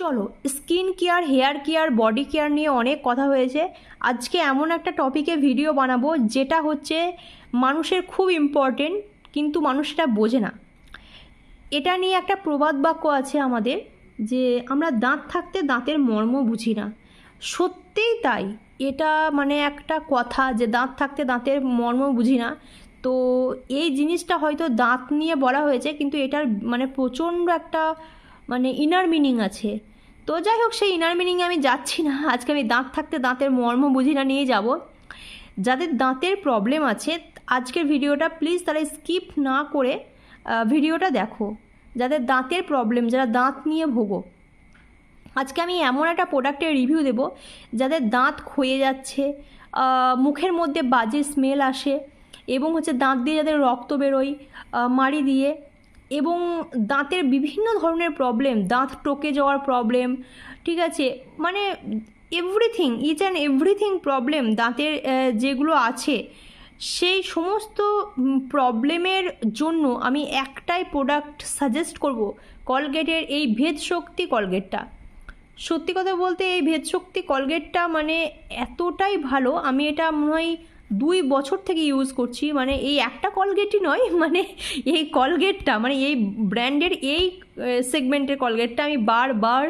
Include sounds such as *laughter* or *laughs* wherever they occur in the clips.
চলো skin care hair care body care নিয়ে অনেক কথা হয়েছে। আজকে এমন একটা টপিকে ভিডিও বানাবো, যেটা হচ্ছে মানুষের খুব ইম্পর্টেন্ট কিন্তু মানুষ এটা বোঝে না। এটা নিয়ে একটা প্রবাদ বাক্য আছে আমাদের, যে আমরা দাঁত থাকতে দাঁতের মর্ম বুঝি না। সত্যিই তাই। এটা মানে একটা কথা যে দাঁত থাকতে দাঁতের মর্ম বুঝি না। তো এই জিনিসটা হয়তো দাঁত নিয়ে বলা হয়েছে, কিন্তু এটার মানে প্রচণ্ড একটা মানে ইনার মিনিং আছে। তো যাই হোক, সেই ইনার মিনিংয়ে আমি যাচ্ছি না। আজকে আমি দাঁত থাকতে দাঁতের মর্ম বুঝি না, নিয়ে যাব। যাদের দাঁতের প্রবলেম আছে, আজকের ভিডিওটা প্লিজ তারা স্কিপ না করে ভিডিওটা দেখো। যাদের দাঁতের প্রবলেম যারা দাঁত নিয়ে ভোগো। আজকে আমি এমন একটা প্রোডাক্টের রিভিউ দেব, যাদের দাঁত ক্ষয়ে যাচ্ছে মুখের মধ্যে বাজে স্মেল আসে, এবং হচ্ছে দাঁত দিয়ে যাদের রক্ত বেরোয় মাড়ি দিয়ে এবং দাঁতের বিভিন্ন ধরনের প্রবলেম দাঁত টকে যাওয়ার প্রবলেম ঠিক আছে? মানে everything each and everything problem দাঁতের যেগুলো আছে, সেই সমস্ত প্রবলেমের জন্য আমি একটাই প্রোডাক্ট সাজেস্ট করব কলগেটের এই ভেদ শক্তি কলগেটটা সত্যি কথা বলতে এই ভেদ শক্তি কলগেটটা মানে এতটাই ভালো, আমি এটা মনে হয় দুই বছর থেকে ইউজ করছি মানে এই একটা কলগেটই নয় *laughs* মানে এই কলগেটটা মানে এই ব্র্যান্ডের এই সেগমেন্টের কলগেটটা আমি বারবার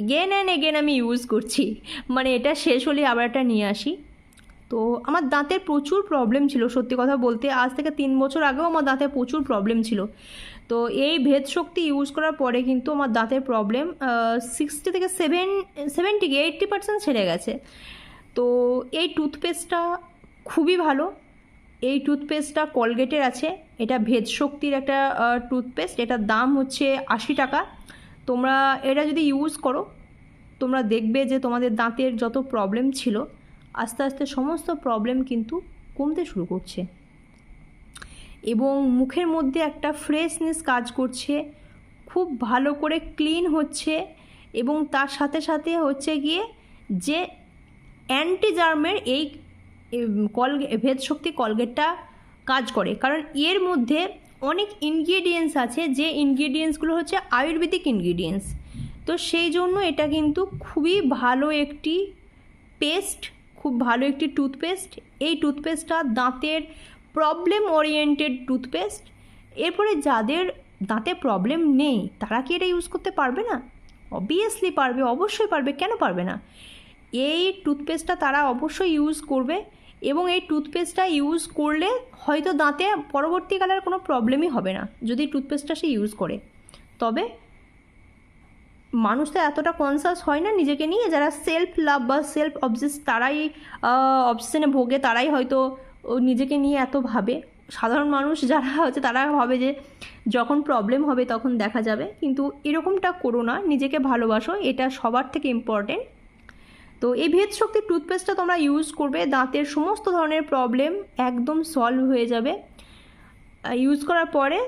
এগেন অ্যান্ড এগেন আমি ইউজ করছি। মানে এটা শেষ হলে আবার একটা নিয়ে আসি। তো আমার দাঁতের প্রচুর প্রবলেম ছিল, সত্যি কথা বলতে, আজ থেকে তিন বছর আগেও আমার দাঁতে প্রচুর প্রবলেম ছিল। তো এই ভেদ শক্তি ইউজ করার পরে কিন্তু আমার দাঁতের প্রবলেম সিক্সটি থেকে সেভেন সেভেন্টি এইট্টি পার্সেন্ট ছেড়ে গেছে। তো এই টুথপেস্টটা খুবই ভালো। এই টুথপেস্টটা কলগেটের আছে। এটা ভেদ শক্তির একটা টুথপেস্ট এটার দাম হচ্ছে আশি টাকা। তোমরা, এটা যদি ইউজ করো, তোমরা দেখবে যে তোমাদের দাঁতের যত প্রবলেম ছিল, আস্তে আস্তে সমস্ত প্রবলেম কিন্তু কমতে শুরু করছে। এবং মুখের মধ্যে একটা ফ্রেশনেস কাজ করছে, খুব ভালো করে ক্লিন হচ্ছে, এবং তার সাথে সাথে হচ্ছে গিয়ে যে অ্যান্টি জার্মের এই কল ভেদ শক্তি কলগেটটা কাজ করে। কারণ এর মধ্যে অনেক ইনগ্রিডিয়েন্টস আছে, যে ইনগ্রিডিয়েন্টসগুলো হচ্ছে আয়ুর্বেদিক ইনগ্রিডিয়েন্টস তো সেই জন্য এটা কিন্তু খুবই ভালো একটি পেস্ট খুব ভালো একটি টুথপেস্ট এই টুথপেস্টটা দাঁতের প্রবলেম ওরিয়েন্টেড টুথপেস্ট এরপরে যাদের দাঁতে প্রবলেম নেই, তারা কি এটা ইউজ করতে পারবে না? অবভিয়াসলি পারবে, অবশ্যই পারবে। কেন পারবে না? এই টুথপেস্টটা তারা অবশ্যই ইউজ করবে এবং এই টুথপেস্টটা ইউজ করলে হয়তো দাঁতে পরবর্তীকালে আর কোনো প্রবলেমই হবে না, যদি টুথপেস্টটা সে ইউজ করে। তবে মানুষ তো এতটা কনসাস হয় না নিজেকে নিয়ে, যারা সেলফ লাভ বা সেলফ অবজেস তারাই অবসেশনে ভোগে, তারাই হয়তো নিজেকে নিয়ে এত ভাবে। সাধারণ মানুষ যারা হচ্ছে, তারা ভাবে যে যখন প্রবলেম হবে তখন দেখা যাবে। কিন্তু এরকমটা করো না, নিজেকে ভালোবাসো, এটা সবার থেকে ইম্পর্টেন্ট তো এই ভেদ শক্তি টুথপেস্টটা তোমরা ইউজ করবে, দাঁতের সমস্ত ধরনের প্রবলেম একদম সলভ হয়ে যাবে। ইউজ করার পরে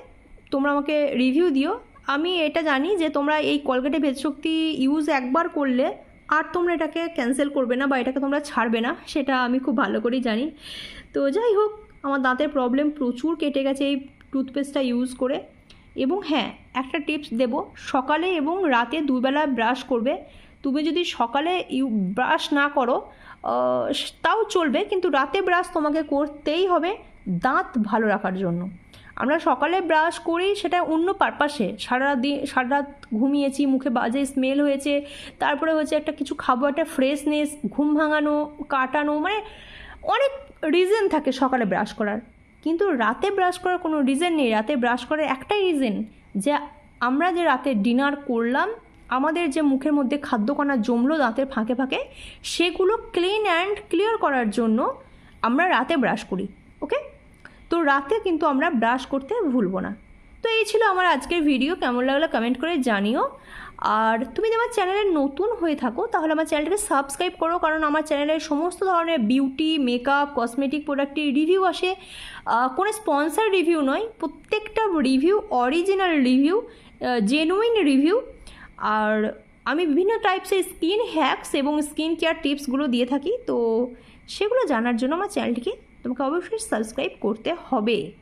তোমরা আমাকে রিভিউ দিও। আমি এটা জানি যে তোমরা এই কলগেটে ভেদ শক্তি ইউজ একবার করলে আর তোমরা এটাকে ক্যান্সেল করবে না বা এটাকে তোমরা ছাড়বে না, সেটা আমি খুব ভালো করেই জানি। তো যাই হোক, আমার দাঁতের প্রবলেম প্রচুর কেটে গেছে এই টুথপেস্টটা ইউজ করে। এবং হ্যাঁ একটা টিপস দেব, সকালে এবং রাতে দুবেলা ব্রাশ করবে। তুমি যদি সকালে ইউ ব্রাশ না করো তাও চলবে, কিন্তু রাতে ব্রাশ তোমাকে করতেই হবে দাঁত ভালো রাখার জন্য। আমরা সকালে ব্রাশ করি সেটা অন্য পারপাসে সারা দিন সারা রাত ঘুমিয়েছি, মুখে বাজে স্মেল হয়েছে, তারপরে হচ্ছে একটা কিছু খাব, একটা ফ্রেশনেস ঘুম ভাঙানো, কাটানো মানে অনেক রিজন থাকে সকালে ব্রাশ করার। কিন্তু রাতে ব্রাশ করার কোনো রিজন নেই। রাতে ব্রাশ করার একটাই রিজন যে আমরা যে রাতে ডিনার করলাম আমাদের যে মুখের মধ্যে খাদ্যকণা জমলো দাঁতের ফাঁকে ফাঁকে, সেগুলো ক্লিন অ্যান্ড ক্লিয়ার করার জন্য আমরা রাতে ব্রাশ করি ওকে তো রাতে কিন্তু আমরা ব্রাশ করতে ভুলবো না। তো এই ছিল আমার আজকের ভিডিও কেমন লাগল কমেন্ট করে জানিও। আর তুমি যদি আমার চ্যানেলে নতুন হয়ে থাকো, তাহলে আমার চ্যানেলটাকে সাবস্ক্রাইব করো, কারণ আমার চ্যানেলে সমস্ত ধরনের বিউটি মেকআপ কসমেটিক প্রোডাক্টের রিভিউ আসে। কোনো স্পন্সার রিভিউ নয়, প্রত্যেকটা review original review genuine review আর আমি বিভিন্ন টাইপসের স্কিন হ্যাকস এবং স্কিন কেয়ার টিপসগুলো দিয়ে থাকি, তো সেগুলো জানার জন্য আমার চ্যানেলটিকে তোমাকে অবশ্যই সাবস্ক্রাইব করতে হবে।